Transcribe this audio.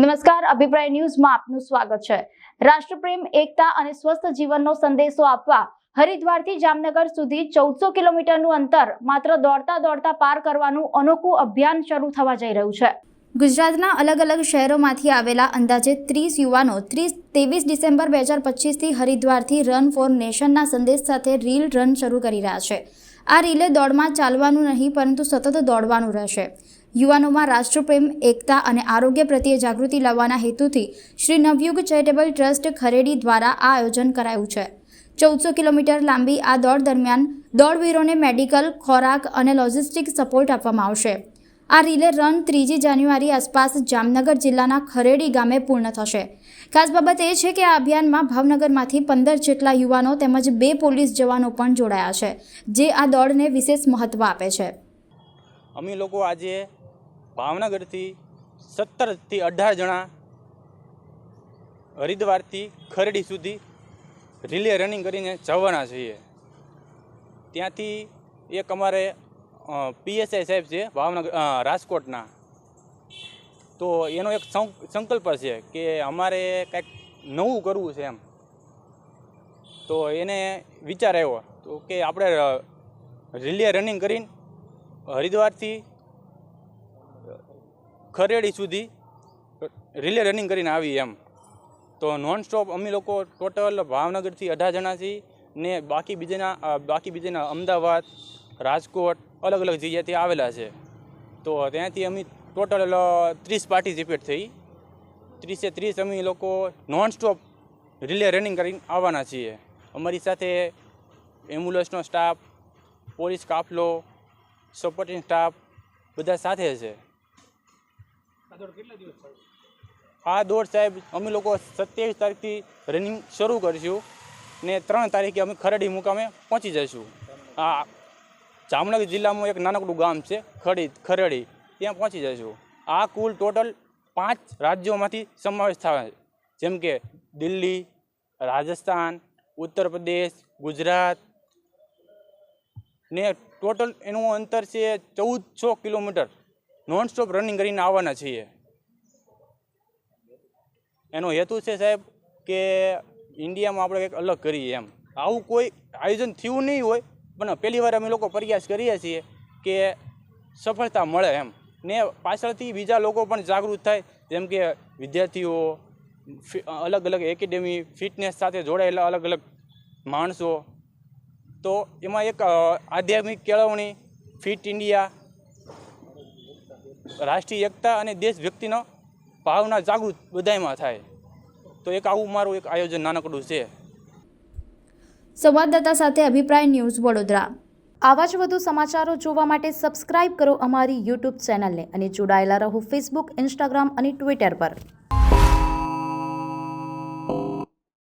નમસ્કાર, અભિપ્રાય ન્યૂઝમાં આપનું સ્વાગત છે. રાષ્ટ્રપ્રેમ, એકતા અને સ્વસ્થ જીવનનો સંદેશો આપવા હરિદ્વારથી જામનગર સુધી ચૌદસો કિલોમીટરનું અંતર માત્ર દોડતા દોડતા પાર કરવાનું અનોખું અભિયાન શરૂ થવા જઈ રહ્યું છે. ગુજરાતના અલગ અલગ શહેરોમાંથી આવેલા અંદાજે ત્રીસ યુવાનો ત્રીસ ત્રેવીસ ડિસેમ્બર બે હજાર પચીસથી હરિદ્વારથી રન ફોર નેશનના સંદેશ સાથે રીલ રન શરૂ કરી રહ્યા છે. આ રીલે દોડમાં ચાલવાનું નહીં, પરંતુ સતત દોડવાનું રહેશે. યુવાનોમાં રાષ્ટ્રપ્રેમ, એકતા અને આરોગ્ય પ્રત્યે જાગૃતિ લાવવાના હેતુથી શ્રી નવયુગ ચેરિટેબલ ટ્રસ્ટ ખરેડી દ્વારા આ આયોજન કરાયું છે. ચૌદસો કિલોમીટર લાંબી આ દોડ દરમિયાન દોડવીરોને મેડિકલ, ખોરાક અને લોજિસ્ટિક સપોર્ટ આપવામાં આવશે. આ રિલે રન ત્રીજી જાન્યુઆરી આસપાસ જામનગર જિલ્લાના ખરેડી ગામે પૂર્ણ થશે. ખાસ બાબત એ છે કે આ અભિયાનમાં ભાવનગરમાંથી પંદર જેટલા યુવાનો તેમજ બે પોલીસ જવાનો પણ જોડાયા છે, જે આ દોડને વિશેષ મહત્વ આપે છે. અમે લોકો આજે ભાવનગરથી સત્તરથી અઢાર જણા હરિદ્વારથી ખરડી સુધી રિલે રનિંગ કરીને જવાના છીએ. ત્યાંથી એક અમારે પીએસઆઈ સાહેબ છે ભાવનગર રાજકોટના. તો એનો એક સંકલ્પ છે કે અમારે કંઈક નવું કરવું છે એમ. તો એને વિચાર આવ્યો તો કે આપણે રિલે રનિંગ કરીને હરિદ્વારથી ખરેડી સુધી રિલે રનિંગ કરીને આવી એમ. તો નોન સ્ટોપ અમે લોકો ટોટલ ભાવનગરથી અઢાર જણા છીએ ને બાકી બીજાના બાકી બીજાના અમદાવાદ, રાજકોટ અલગ અલગ જગ્યાથી આવેલા છે. તો ત્યાંથી અમે ટોટલ ત્રીસ પાર્ટિસિપેટ થઈ. ત્રીસે ત્રીસ અમે લોકો નોન સ્ટોપ રિલે રનિંગ કરીને આવવાના છીએ. અમારી સાથે એમ્બ્યુલન્સનો સ્ટાફ પોલીસ કાફલો સપોર્ટિંગ સ્ટાફ બધા સાથે છે. આ દોડ સાહેબ, અમે લોકો સત્યાવીસ તારીખથી રનિંગ શરૂ કરીશું ને ત્રણ તારીખે અમે ખરડી મુકામે પહોંચી જઈશું. આ જામનગર જિલ્લામાં એક નાનકડું ગામ છે, ખડી, ખરડી. ત્યાં પહોંચી જઈશું. આ કુલ ટોટલ પાંચ રાજ્યોમાંથી સમાવેશ થાય જેમ કે દિલ્હી, રાજસ્થાન ઉત્તર પ્રદેશ ગુજરાત ને ટોટલ એનું અંતર છે ચૌદસો કિલોમીટર. નોન સ્ટોપ રનિંગ કરીને આવવાના છીએ. એનો હેતુ છે સાહેબ કે ઇન્ડિયામાં આપણે કંઈક અલગ કરીએ એમ. આવું કોઈ આયોજન થયું નહીં હોય, પણ પહેલી વાર અમે લોકો પ્રયાસ કરીએ છીએ કે સફળતા મળે એમ. ને પાછળથી બીજા લોકો પણ જાગૃત થાય, જેમ કે વિદ્યાર્થીઓ અલગ અલગ એકેડેમી, ફિટનેસ સાથે જોડાયેલા અલગ અલગ માણસો. તો એમાં એક આધ્યાત્મિક કેળવણી, ફિટ ઇન્ડિયા રાષ્ટ્રીય એકતા અને દેશ વ્યક્તિનો ભાવના જાગૃત બધામાં થાય. તો એક આવું મારું એક આયોજન નાનકડું છે. સંવાદદાતા સાથે અભિપ્રાય ન્યૂઝ વડોદરા. આવા જ વધુ સમાચારો જોવા માટે સબસ્ક્રાઇબ કરો અમારી યુટ્યુબ ચેનલને અને જોડાયેલા રહો ફેસબુક ઇન્સ્ટાગ્રામ અને ટ્વિટર પર.